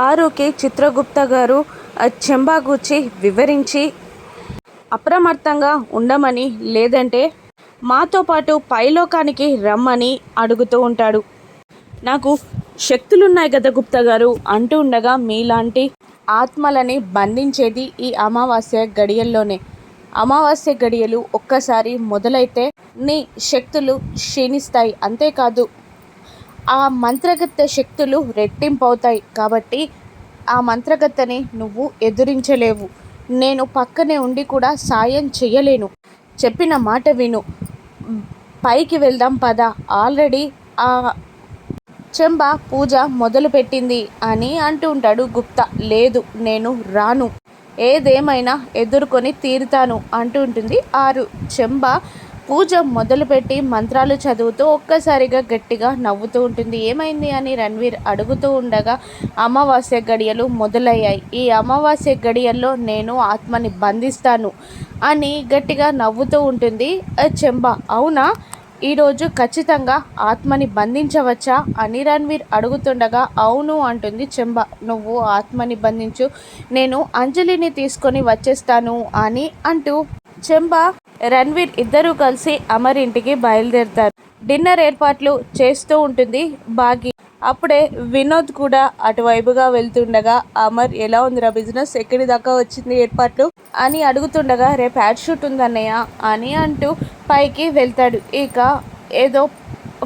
ఆరుకి చిత్రగుప్త గారు ఆ చెంబా గూర్చి వివరించి అప్రమత్తంగా ఉండమని లేదంటే మాతో పాటు పైలోకానికి రమ్మని అడుగుతూ ఉంటాడు. నాకు శక్తులున్నాయి కదా గుప్తా గారు అంటూ ఉండగా మీలాంటి ఆత్మలని బంధించేది ఈ అమావాస్య గడియల్లోనే. అమావాస్య గడియలు ఒక్కసారి మొదలైతే నీ శక్తులు క్షీణిస్తాయి అంతేకాదు ఆ మంత్రగత్తె శక్తులు రెట్టింపవుతాయి కాబట్టి ఆ మంత్రగత్తెని నువ్వు ఎదురించలేవు. నేను పక్కనే ఉండి కూడా సాయం చేయలేను చెప్పిన మాట విను. పైకి వెళ్దాం పద. ఆల్రెడీ ఆ చెంబ పూజ మొదలుపెట్టింది అని అంటూ ఉంటాడు గుప్తా. లేదు నేను రాను. ఏదేమైనా ఎదుర్కొని తీరుతాను అంటూ ఉంటుంది ఆరు. చెంబ పూజ మొదలుపెట్టి మంత్రాలు చదువుతూ ఒక్కసారిగా గట్టిగా నవ్వుతూ ఉంటుంది. ఏమైంది అని రణ్వీర్ అడుగుతూ ఉండగా అమావాస్య గడియలు మొదలయ్యాయి. ఈ అమావాస్య గడియల్లో నేను ఆత్మని బంధిస్తాను అని గట్టిగా నవ్వుతూ ఉంటుంది. చెంబ అవునా? ఈరోజు ఖచ్చితంగా ఆత్మని బంధించవచ్చా? అని రణ్వీర్ అడుగుతుండగా అవును అంటుంది చెంబ. నువ్వు ఆత్మని బంధించు నేను అంజలిని తీసుకొని వచ్చేస్తాను అని అంటూ చెంబ రణ్వీర్ ఇద్దరూ కలిసి అమర్ ఇంటికి బయలుదేరుతారు. డిన్నర్ ఏర్పాట్లు చేస్తూ ఉంటుంది బాగి. అప్పుడే వినోద్ కూడా అటువైపుగా వెళ్తుండగా అమర్ ఎలా ఉందిరా బిజినెస్? ఎక్కడి దాకా వచ్చింది ఏర్పాట్లు? అని అడుగుతుండగా రేపు యాడ్ షూట్ ఉందన్నయ్య అని అంటూ పైకి వెళ్తాడు. ఇక ఏదో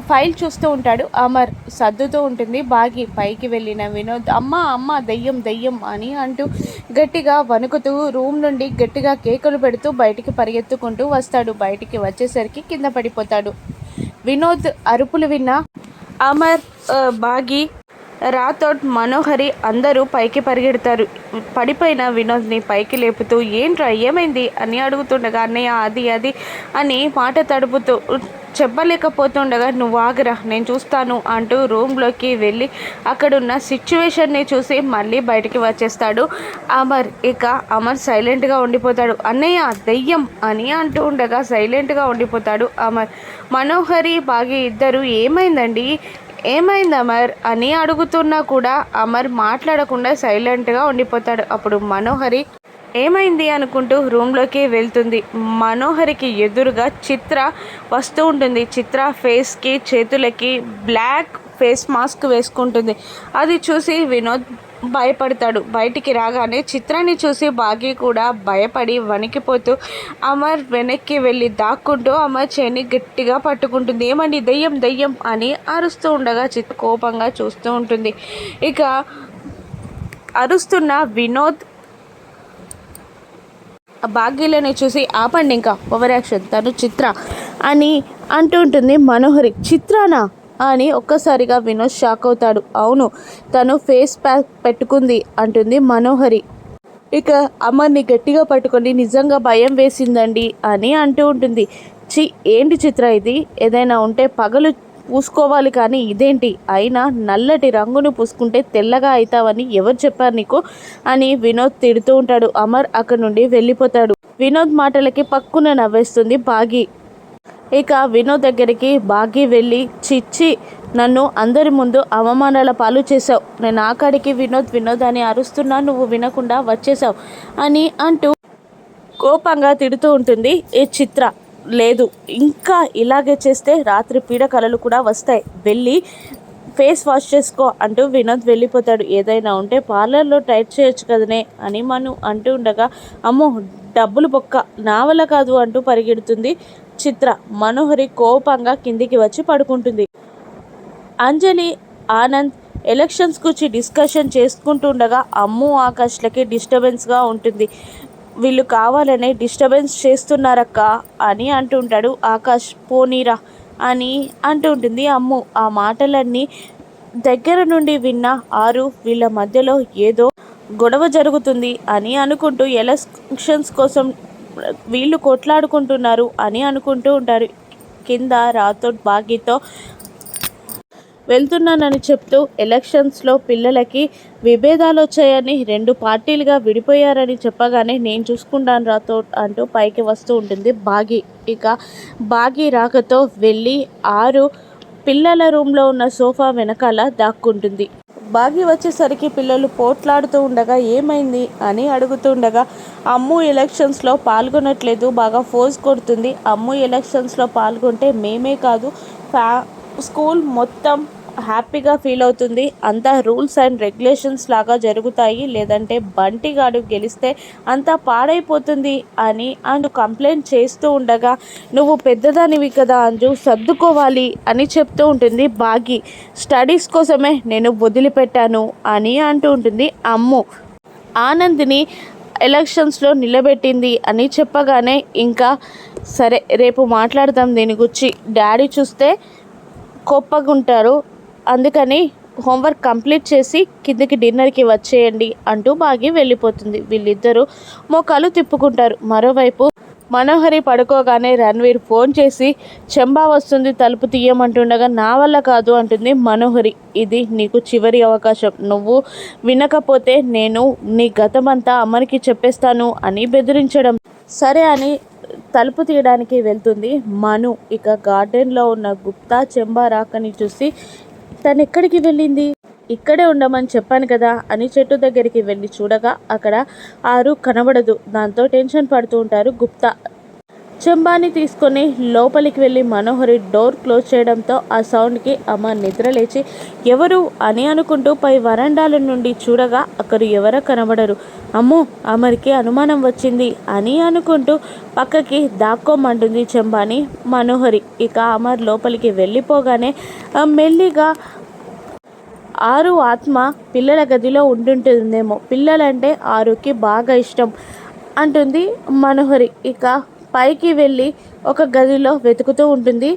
ఫైల్ చూస్తూ ఉంటాడు. అమర్ సర్దుతూ ఉంటుంది. బాగి పైకి వెళ్ళిన వినోద్ అమ్మ అమ్మ దెయ్యం దెయ్యం అని అంటూ గట్టిగా వణుకుతూ రూమ్ నుండి గట్టిగా కేకలు పెడుతూ బయటికి పరిగెత్తుకుంటూ వస్తాడు. బయటికి వచ్చేసరికి కింద పడిపోతాడు. వినోద్ అరుపులు విన్న అమర్ బాగి రాథోడ్ మనోహరి అందరూ పైకి పరిగెడతారు. పడిపోయిన వినోద్ని పైకి లేపుతూ ఏంట్రా ఏమైంది? అని అడుగుతుండగా అన్నయ్య అది అది అని మాట తడుపుతూ చెప్పలేకపోతుండగా నువ్వు ఆగరా నేను చూస్తాను అంటూ రూమ్లోకి వెళ్ళి అక్కడున్న సిచ్యువేషన్ని చూసి మళ్ళీ బయటికి వచ్చేస్తాడు అమర్. ఇక అమర్ సైలెంట్గా ఉండిపోతాడు. అన్నయ్య దెయ్యం అని అంటూ ఉండగా సైలెంట్గా ఉండిపోతాడు అమర్. మనోహరి బాగి ఇద్దరు ఏమైందండి? ఏమైంది అమర్? అని అడుగుతున్నా కూడా అమర్ మాట్లాడకుండా సైలెంట్గా ఉండిపోతాడు. అప్పుడు మనోహరి ఏమైంది అనుకుంటూ రూమ్లోకి వెళ్తుంది. మనోహరికి ఎదురుగా చిత్ర వస్తూ ఉంటుంది. చిత్ర ఫేస్కి చేతులకి బ్లాక్ ఫేస్ మాస్క్ వేసుకుంటుంది. అది చూసి వినోద్ భయపడతాడు. బయటికి రాగానే చిత్రాన్ని చూసి బాగి కూడా భయపడి వణికిపోతూ అమర్ వెనక్కి వెళ్ళి దాక్కుంటూ అమర్ చేని గట్టిగా పట్టుకుంటుంది. ఏమండి దెయ్యం దెయ్యం అని అరుస్తూ ఉండగా చిత్ర కోపంగా చూస్తూ ఉంటుంది. ఇక అరుస్తున్న వినోద్ భాగ్యలని చూసి ఆపండి ఇంకా. ఓవర్ యాక్షన్ తను చిత్ర అని అంటూ ఉంటుంది మనోహరి. చిత్రానా? అని ఒక్కసారిగా వినోద్ షాక్ అవుతాడు. అవును తను ఫేస్ ప్యాక్ పెట్టుకుంది అంటుంది మనోహరి. ఇక అమ్మని గట్టిగా పట్టుకొని నిజంగా భయం వేసిందండి అని అంటూ ఉంటుంది. చి ఏంటి చిత్ర ఇది? ఏదైనా ఉంటే పగలు పూసుకోవాలి కానీ ఇదేంటి? అయినా నల్లటి రంగును పూసుకుంటే తెల్లగా అవుతావని ఎవరు చెప్పారు నీకు? అని వినోద్ తిడుతూ ఉంటాడు. అమర్ అక్కడి నుండి వెళ్ళిపోతాడు. వినోద్ మాటలకి పక్కున నవ్వేస్తుంది బాగి. ఇక వినోద్ దగ్గరికి బాగి వెళ్ళి చిచ్చి నన్ను అందరి ముందు అవమానాల పాలు చేసావు నేను ఆకాడికి వినోద్ వినోద్ అని అరుస్తున్నా నువ్వు వినకుండా వచ్చేసావు అని అంటూ కోపంగా తిడుతూ ఉంటుంది ఈ చిత్ర. లేదు. ఇంకా ఇలాగే చేస్తే రాత్రి పీడ కలలు కూడా వస్తాయి. వెళ్ళి ఫేస్ వాష్ చేసుకో అంటూ వినోద్ వెళ్ళిపోతాడు. ఏదైనా ఉంటే పార్లర్లో టైట్ చేయొచ్చు కదనే అని మను అంటూ ఉండగా అమ్మో డబ్బులు బొక్క. నా వల్ల కాదు అంటూ పరిగెడుతుంది చిత్ర. మనోహరి కోపంగా కిందికి వచ్చి పడుకుంటుంది. అంజలి ఆనంద్ ఎలక్షన్స్ గురించి డిస్కషన్ చేసుకుంటుండగా అమ్ము ఆకాష్లకి డిస్టర్బెన్స్గా ఉంటుంది. వీళ్ళు కావాలనే డిస్టర్బెన్స్ చేస్తున్నారక్క అని అంటుంటాడు ఆకాష్. పోనీరా అని అంటుంటుంది అమ్ము. ఆ మాటలన్నీ దగ్గర నుండి విన్న ఆరు వీళ్ళ మధ్యలో ఏదో గొడవ జరుగుతుంది అని అనుకుంటూ ఎలక్షన్స్ కోసం వీళ్ళు కొట్లాడుకుంటున్నారు అని అనుకుంటూ ఉంటారు. కింద రాథోడ్ బాగీతో వెళ్తున్నానని చెప్తూ ఎలక్షన్స్లో పిల్లలకి విభేదాలు వచ్చాయని రెండు పార్టీలుగా విడిపోయారని చెప్పగానే నేను చూసుకుంటాను రాతో అంటూ పైకి వస్తూ ఉంటుంది బాగి. ఇక బాగి రాకతో వెళ్ళి ఆరు పిల్లల రూమ్లో ఉన్న సోఫా వెనకాల దాక్కుంటుంది. బాగి వచ్చేసరికి పిల్లలు పోట్లాడుతూ ఉండగా ఏమైంది? అని అడుగుతుండగా అమ్ము ఎలక్షన్స్లో పాల్గొనట్లేదు బాగా ఫోర్స్ కొడుతుంది. అమ్ము ఎలక్షన్స్లో పాల్గొంటే మేమే కాదు ఫ్యా స్కూల్ మొత్తం హ్యాపీగా ఫీల్ అవుతుంది. అంతా రూల్స్ అండ్ రెగ్యులేషన్స్ లాగా జరుగుతాయి. లేదంటే బంటిగాడు గెలిస్తే అంతా పాడైపోతుంది అని అందు కంప్లైంట్ చేస్తూ ఉండగా నువ్వు పెద్దదానివి కదా అంజు సర్దుకోవాలి అని చెప్తూ ఉంటుంది బాగి. స్టడీస్ కోసమే నేను వదిలిపెట్టాను అని అంటూ ఉంటుంది అమ్ము. ఆనంద్ని ఎలక్షన్స్లో నిలబెట్టింది అని చెప్పగానే ఇంకా సరే రేపు మాట్లాడదాం దీని గురించి డాడీ చూస్తే కోప్పగుంటారు. అందుకని హోంవర్క్ కంప్లీట్ చేసి కిందకి డిన్నర్కి వచ్చేయండి అంటూ బాగి వెళ్ళిపోతుంది. వీళ్ళిద్దరూ మోకాలు తిప్పుకుంటారు. మరోవైపు మనోహరి పడుకోగానే రణ్వీర్ ఫోన్ చేసి చెంబా వస్తుంది తలుపు తీయమంటుండగా నా వల్ల కాదు అంటుంది మనోహరి. ఇది నీకు చివరి అవకాశం. నువ్వు వినకపోతే నేను నీ గతమంతా అమ్మనికి చెప్పేస్తాను అని బెదిరించడం. సరే అని తలుపు తీయడానికి వెళ్తుంది మను. ఇక గార్డెన్లో ఉన్న గుప్తా చెంబా రాకని చూసి తను ఎక్కడికి వెళ్ళింది? ఇక్కడే ఉండమని చెప్పాను కదా అని చెట్టు దగ్గరికి వెళ్ళి చూడగా అక్కడ ఆరు కనబడదు. దాంతో టెన్షన్ పడుతూ ఉంటారు గుప్తా. చెంబాని తీసుకొని లోపలికి వెళ్ళి మనోహరి డోర్ క్లోజ్ చేయడంతో ఆ సౌండ్కి అమ్మ నిద్ర లేచి ఎవరు? అని అనుకుంటూ పై వరండాల నుండి చూడగా అక్కడ ఎవరో కనబడరు. అమ్మో అమరికి అనుమానం వచ్చింది అని అనుకుంటూ పక్కకి దాక్కోమంటుంది చెంబాని మనోహరి. ఇక అమర్ లోపలికి వెళ్ళిపోగానే మెల్లిగా ఆరు ఆత్మ పిల్లల గదిలో ఉంటుంటుందేమో పిల్లలంటే ఆరుకి బాగా ఇష్టం అంటుంది మనోహరి. ఇక పైకి వెళ్ళి ఒక గదిలో వెతుకుతూ ఉంటుంది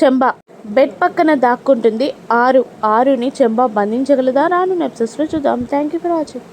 చెంబ. బెడ్ పక్కన దాక్కుంటుంది. ఆరు ఆరుని చెంబ బంధించగలదా? రాను నెప్సెస్లో చూద్దాం. Thank you for watching